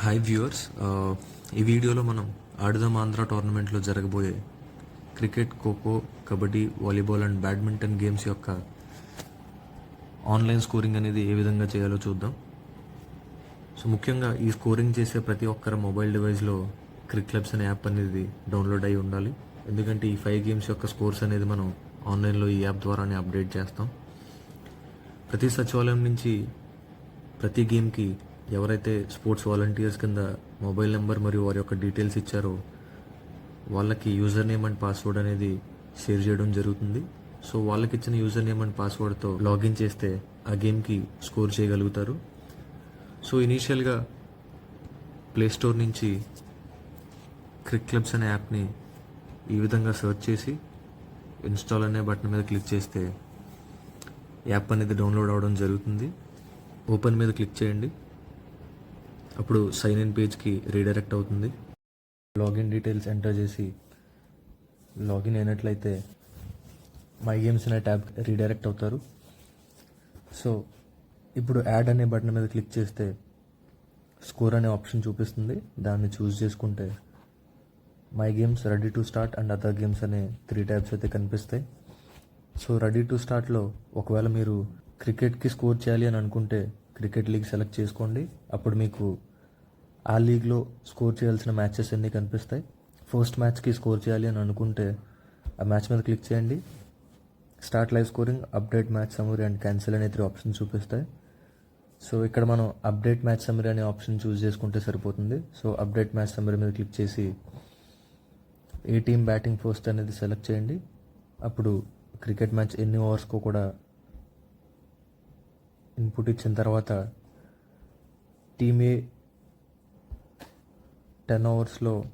Hi viewers uh, ఈ వీడియోలో మనం ఆడుదాం ఆంధ్ర టోర్నమెంట్లో జరగబోయే cricket kho kho kabaddi volleyball and badminton games యొక్క ఆన్లైన్ స్కోరింగ్ అనేది ఏ విధంగా చేయాలో చూద్దాం. సో ముఖ్యంగా ఈ స్కోరింగ్ చేసే ప్రతి ఒక్కరి మొబైల్ డివైస్లో క్రిక్ క్లబ్స్ అనే యాప్ అనేది డౌన్లోడ్ అయి ఉండాలి. ఎందుకంటే ఈ ఫైవ్ గేమ్స్ యొక్క స్కోర్స్ అనేది మనం ఆన్లైన్లో ఈ యాప్ ద్వారానే అప్డేట్ చేస్తాం. ప్రతి సచివాలయం నుంచి ప్రతి గేమ్కి ఎవరైతే స్పోర్ట్స్ వాలంటీర్స్ కింద మొబైల్ నెంబర్ మరియు వారి యొక్క డీటెయిల్స్ ఇచ్చారో వాళ్ళకి యూజర్ నేమ్ అండ్ పాస్వర్డ్ అనేది షేర్ చేయడం జరుగుతుంది. సో వాళ్ళకి ఇచ్చిన యూజర్ నేమ్ అండ్ పాస్వర్డ్తో లాగిన్ చేస్తే ఆ గేమ్కి స్కోర్ చేయగలుగుతారు. సో ఇనీషియల్గా ప్లేస్టోర్ నుంచి క్రిక్ క్లబ్స్ అనే యాప్ని ఈ విధంగా సెర్చ్ చేసి ఇన్స్టాల్ అనే బటన్ మీద క్లిక్ చేస్తే యాప్ అనేది డౌన్లోడ్ అవ్వడం జరుగుతుంది. ఓపెన్ మీద క్లిక్ చేయండి. అప్పుడు సైన్ ఇన్ పేజ్కి రీడైరెక్ట్ అవుతుంది. లాగిన్ డీటెయిల్స్ ఎంటర్ చేసి లాగిన్ అయినట్లయితే మై గేమ్స్ అనే ట్యాబ్ రీడైరెక్ట్ అవుతారు. సో ఇప్పుడు యాడ్ అనే బటన్ మీద క్లిక్ చేస్తే స్కోర్ అనే ఆప్షన్ చూపిస్తుంది. దాన్ని చూస్ చేసుకుంటే my games ready to start and other games అనే త్రీ ట్యాబ్స్ అయితే కనిపిస్తాయి. సో రెడీ టు స్టార్ట్లో ఒకవేళ మీరు క్రికెట్కి స్కోర్ చేయాలి అని అనుకుంటే క్రికెట్ లీగ్ సెలెక్ట్ చేసుకోండి. అప్పుడు మీకు ఆ లీగ్లో స్కోర్ చేయాల్సిన మ్యాచెస్ అన్నీ కనిపిస్తాయి. ఫస్ట్ మ్యాచ్కి స్కోర్ చేయాలి అని అనుకుంటే ఆ మ్యాచ్ మీద క్లిక్ చేయండి. Start live scoring update match summary and cancel అనే త్రీ ఆప్షన్ చూపిస్తాయి. సో ఇక్కడ మనం అప్డేట్ మ్యాచ్ సమరీ అనే ఆప్షన్ చూస్ చేసుకుంటే సరిపోతుంది. సో అప్డేట్ మ్యాచ్ సమరీ మీద క్లిక్ చేసి ఏ టీమ్ బ్యాటింగ్ ఫస్ట్ అనేది సెలెక్ట్ చేయండి. అప్పుడు క్రికెట్ మ్యాచ్ ఎన్ని ఓవర్స్కో కూడా ఇన్పుట్ ఇచ్చిన తర్వాత టీమ్ ఏ టెన్ ఓవర్స్లో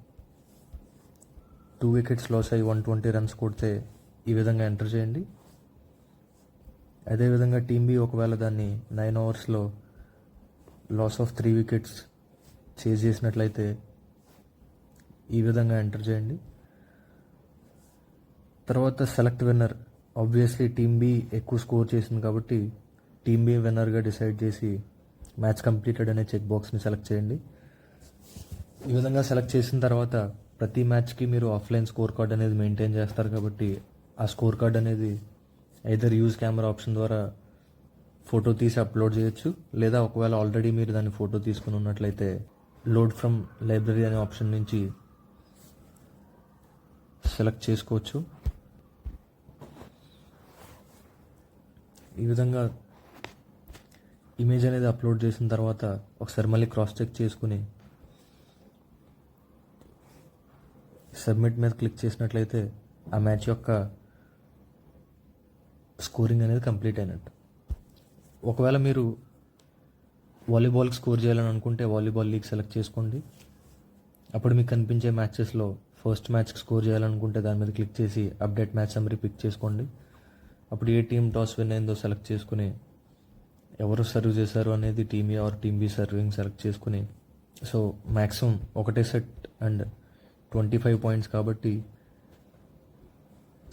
టూ వికెట్స్ లాస్ అయ్యి వన్ ట్వంటీ రన్స్ కొడితే ఈ విధంగా ఎంటర్ చేయండి. అదేవిధంగా టీమ్ బి ఒకవేళ దాన్ని నైన్ అవర్స్లో loss of three wickets chase చేసినట్లయితే ఈ విధంగా ఎంటర్ చేయండి. తర్వాత select winner obviously team B ఎక్కువ స్కోర్ చేసింది కాబట్టి టీమ్ బి విన్నర్గా డిసైడ్ చేసి మ్యాచ్ కంప్లీటెడ్ అనే చెక్ బాక్స్ని సెలెక్ట్ చేయండి. ఈ విధంగా సెలెక్ట్ చేసిన తర్వాత ప్రతి మ్యాచ్కి మీరు ఆఫ్లైన్ స్కోర్ కార్డ్ అనేది మెయింటైన్ చేస్తారు కాబట్టి ఆ స్కోర్ కార్డ్ అనేది ఐదర్ యూజ్ కెమెరా ఆప్షన్ ద్వారా ఫోటో తీసి అప్లోడ్ చేయొచ్చు. లేదా ఒకవేళ ఆల్రెడీ మీరు దాన్ని ఫోటో తీసుకుని ఉన్నట్లయితే లోడ్ ఫ్రమ్ లైబ్రరీ అనే ఆప్షన్ నుంచి సెలెక్ట్ చేసుకోవచ్చు. ఈ విధంగా ఇమేజ్ అనేది అప్లోడ్ చేసిన తర్వాత ఒకసారి మళ్ళీ క్రాస్ చెక్ చేసుకుని సబ్మిట్ మీద క్లిక్ చేసినట్లయితే ఆ మ్యాచ్ యొక్క స్కోరింగ్ అనేది కంప్లీట్ అయినట్టు. ఒకవేళ మీరు వాలీబాల్కి స్కోర్ చేయాలని అనుకుంటే వాలీబాల్ లీగ్ సెలెక్ట్ చేసుకోండి. అప్పుడు మీకు కనిపించే మ్యాచెస్లో ఫస్ట్ మ్యాచ్కి స్కోర్ చేయాలనుకుంటే దాని మీద క్లిక్ చేసి అప్డేట్ మ్యాచ్ సమ్మరీ పిక్ చేసుకోండి. అప్పుడు ఏ టీం టాస్ విన్ అయిందో సెలెక్ట్ చేసుకుని ఎవరు సర్వ్ చేశారు అనేది team A or team B serving select చేసుకుని సో మ్యాక్సిమం ఒకటే set and twenty five points కాబట్టి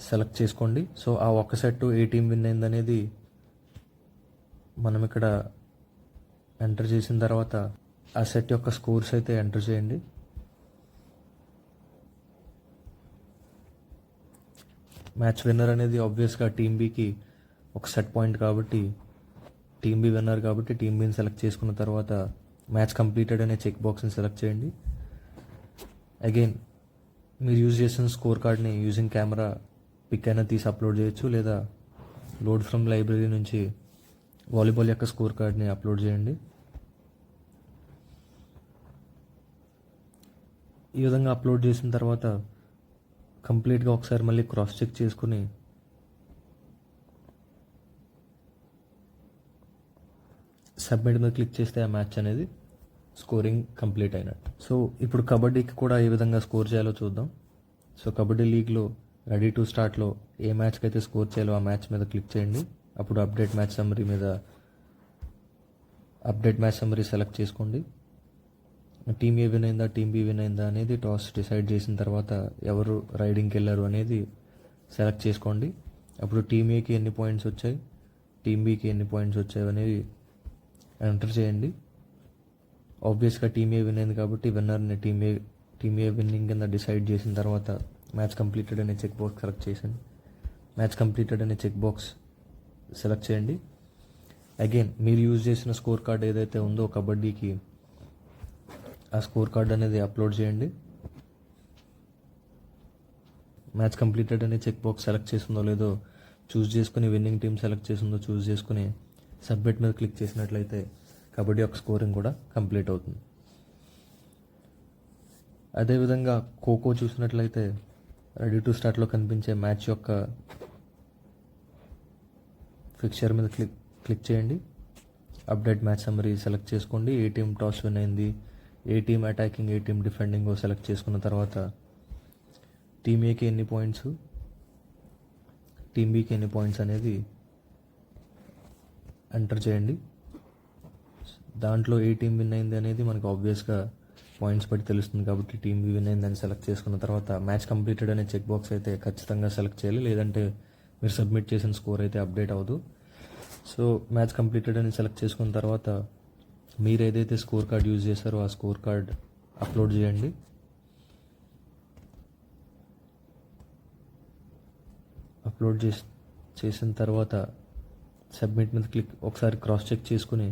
సెలెక్ట్ చేసుకోండి. సో ఆ ఒక్క సెట్ ఏ టీం విన్ అయింది అనేది మనం ఇక్కడ ఎంటర్ చేసిన తర్వాత ఆ సెట్ యొక్క స్కోర్స్ అయితే ఎంటర్ చేయండి. మ్యాచ్ విన్నర్ అనేది ఆబ్వియస్గా టీం బీకి ఒక సెట్ పాయింట్ కాబట్టి టీమ్ బి విన్నర్ కాబట్టి టీమ్ బిని సెలెక్ట్ చేసుకున్న తర్వాత మ్యాచ్ కంప్లీటెడ్ అనే చెక్ బాక్స్ని సెలెక్ట్ చేయండి. అగైన్ మీరు యూజ్ చేసిన స్కోర్ కార్డ్ని యూజింగ్ కెమెరా పిక్ అయినా తీసి అప్లోడ్ చేయొచ్చు లేదా లోడ్ ఫ్రమ్ లైబ్రరీ నుంచి వాలీబాల్ యొక్క స్కోర్ కార్డ్ని అప్లోడ్ చేయండి. ఈ విధంగా అప్లోడ్ చేసిన తర్వాత కంప్లీట్గా ఒకసారి మళ్ళీ క్రాస్ చెక్ చేసుకుని సబ్మిట్ మీద క్లిక్ చేస్తే ఆ మ్యాచ్ అనేది స్కోరింగ్ కంప్లీట్ అయినట్టు. సో ఇప్పుడు కబడ్డీకి కూడా ఏ విధంగా స్కోర్ చేయాలో చూద్దాం. సో కబడ్డీ లీగ్లో రెడీ టు స్టార్ట్లో ఏ మ్యాచ్కి అయితే స్కోర్ చేయాలో ఆ మ్యాచ్ మీద క్లిక్ చేయండి. అప్పుడు అప్డేట్ మ్యాచ్ సమ్మరీ మీద అప్డేట్ మ్యాచ్ సమ్మరీ సెలెక్ట్ చేసుకోండి. టీమ్ ఏ విన్ అయిందా టీమ్ బి విన్ అయిందా అనేది టాస్ డిసైడ్ చేసిన తర్వాత ఎవరు రైడింగ్కి వెళ్ళారు అనేది సెలెక్ట్ చేసుకోండి. అప్పుడు టీమ్ ఏకి ఎన్ని పాయింట్స్ వచ్చాయి టీమ్ బికి ఎన్ని పాయింట్స్ వచ్చాయి అనేది ఎంటర్ చేయండి. ఆబ్వియస్గా టీమ్ ఏ విన్ అయింది కాబట్టి విన్నర్ని team A team A winning కింద డిసైడ్ చేసిన తర్వాత మ్యాచ్ కంప్లీటెడ్ అనే చెక్ బాక్స్ సెలెక్ట్ చేసింది మ్యాచ్ కంప్లీటెడ్ అనే చెక్ బాక్స్ సెలెక్ట్ చేయండి. అగైన్ మీరు యూజ్ చేసిన స్కోర్ కార్డ్ ఏదైతే ఉందో కబడ్డీకి ఆ స్కోర్ కార్డ్ అనేది అప్లోడ్ చేయండి. మ్యాచ్ కంప్లీటెడ్ అనే చెక్ బాక్స్ సెలెక్ట్ చేసిందో లేదో చూస్ చేసుకుని విన్నింగ్ టీం సెలెక్ట్ చేసిందో చూస్ చేసుకుని సబ్మిట్ మీద క్లిక్ చేసినట్లయితే కబడ్డీ యొక్క స్కోరింగ్ కూడా కంప్లీట్ అవుతుంది. అదేవిధంగా ఖోఖో చూసినట్లయితే రెడీ టు స్టార్ట్లో కనిపించే మ్యాచ్ యొక్క ఫిక్చర్ మీద క్లిక్ క్లిక్ చేయండి. అప్డేట్ మ్యాచ్ సమ్మరీ సెలెక్ట్ చేసుకోండి. ఏ టీం టాస్ విన్ అయింది ఏ టీం అటాకింగ్ ఏ టీం డిఫెండింగ్ సెలెక్ట్ చేసుకున్న తర్వాత టీమ్ ఏకి ఎన్ని పాయింట్స్ టీమ్ బికి ఎన్ని పాయింట్స్ అనేది ఎంటర్ చేయండి. దాంట్లో ఏ టీం విన్ అయింది అనేది మనకు ఆబ్వియస్గా పాయింట్స్ బట్టి తెలుస్తుంది కాబట్టి టీం విన్ విన్ అయిందని సెలెక్ట్ చేసుకున్న తర్వాత మ్యాచ్ కంప్లీటెడ్ అనే చెక్ బాక్స్ అయితే ఖచ్చితంగా సెలెక్ట్ చేయాలి. లేదంటే మీరు సబ్మిట్ చేసిన స్కోర్ అయితే అప్డేట్ అవ్వదు. సో మ్యాచ్ కంప్లీటెడ్ అని సెలెక్ట్ చేసుకున్న తర్వాత మీరు ఏదైతే స్కోర్ కార్డ్ యూజ్ చేశారో ఆ స్కోర్ కార్డ్ అప్లోడ్ చేయండి. అప్లోడ్ చేసి చేసిన తర్వాత సబ్మిట్ మీద క్లిక్ ఒకసారి క్రాస్ చెక్ చేసుకుని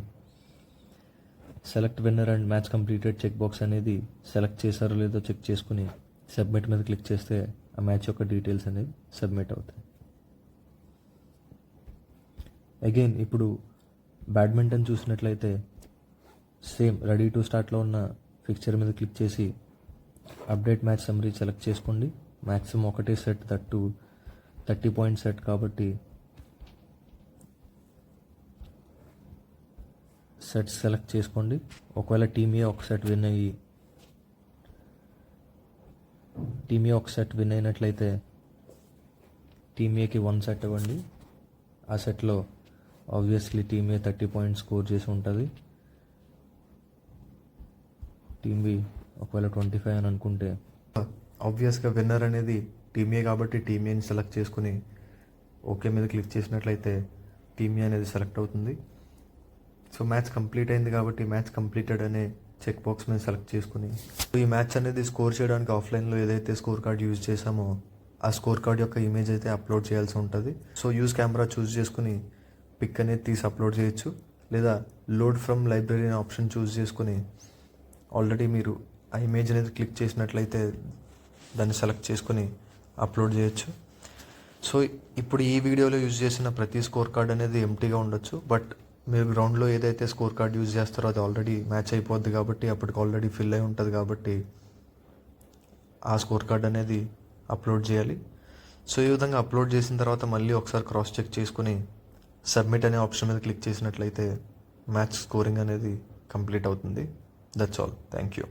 select winner and match completed check box అనేది సెలెక్ట్ చేశారో లేదో చెక్ చేసుకుని సబ్మిట్ మీద క్లిక్ చేస్తే ఆ మ్యాచ్ యొక్క డీటెయిల్స్ అనేది సబ్మిట్ అవుతాయి. అగైన్ ఇప్పుడు బ్యాడ్మింటన్ చూసినట్లయితే సేమ్ రెడీ టు స్టార్ట్లో ఉన్న ఫిక్చర్ మీద క్లిక్ చేసి అప్డేట్ మ్యాచ్ సమ్మరీ సెలెక్ట్ చేసుకోండి. మ్యాక్సిమం ఒకటే సెట్ తట్టు థర్టీ పాయింట్ సెట్ కాబట్టి సెట్ సెలెక్ట్ చేసుకోండి. ఒకవేళ టీమ్ ఏ ఒక సెట్ విన్ అయ్యి టీమ్ ఏ ఒక సెట్ విన్ అయినట్లయితే టీమ్ ఏకి వన్ సెట్ ఇవ్వండి. ఆ సెట్లో obviously team A thirty points score చేసి ఉంటుంది. టీమ్ బి ఒకవేళ ట్వంటీ ఫైవ్ అని అనుకుంటే ఆబ్వియస్గా విన్నర్ అనేది టీమ్ ఏ కాబట్టి టీమ్ ఏని సెలెక్ట్ చేసుకుని ఓకే మీద క్లిక్ చేసినట్లయితే టీమ్ ఏ అనేది సెలెక్ట్ అవుతుంది. సో మ్యాచ్ కంప్లీట్ అయింది కాబట్టి మ్యాచ్ కంప్లీటెడ్ అనే చెక్ బాక్స్ మీద సెలెక్ట్ చేసుకుని. ఈ మ్యాచ్ అనేది స్కోర్ చేయడానికి ఆఫ్లైన్లో ఏదైతే స్కోర్ కార్డ్ యూజ్ చేసామో ఆ స్కోర్ కార్డ్ యొక్క ఇమేజ్ అయితే అప్లోడ్ చేయాల్సి ఉంటుంది. సో యూజ్ కెమెరా చూస్ చేసుకుని పిక్ అనేది తీసి అప్లోడ్ చేయొచ్చు. లేదా లోడ్ ఫ్రమ్ లైబ్రరీ అనే ఆప్షన్ చూస్ చేసుకుని ఆల్రెడీ మీరు ఆ ఇమేజ్ అనేది క్లిక్ చేసినట్లయితే దాన్ని సెలెక్ట్ చేసుకుని అప్లోడ్ చేయొచ్చు. సో ఇప్పుడు ఈ వీడియోలో యూజ్ చేసిన ప్రతి స్కోర్ కార్డ్ అనేది ఎంటీగా ఉండొచ్చు. బట్ మీరు గ్రౌండ్లో ఏదైతే స్కోర్ కార్డ్ యూజ్ చేస్తారో అది ఆల్రెడీ మ్యాచ్ అయిపోద్ది కాబట్టి అప్పటికి ఆల్రెడీ ఫిల్ అయి ఉంటుంది కాబట్టి ఆ స్కోర్ కార్డ్ అనేది అప్లోడ్ చేయాలి. సో ఈ విధంగా అప్లోడ్ చేసిన తర్వాత మళ్ళీ ఒకసారి క్రాస్ చెక్ చేసుకుని సబ్మిట్ అనే ఆప్షన్ మీద క్లిక్ చేసినట్లయితే మ్యాచ్ స్కోరింగ్ అనేది కంప్లీట్ అవుతుంది. That's all thank you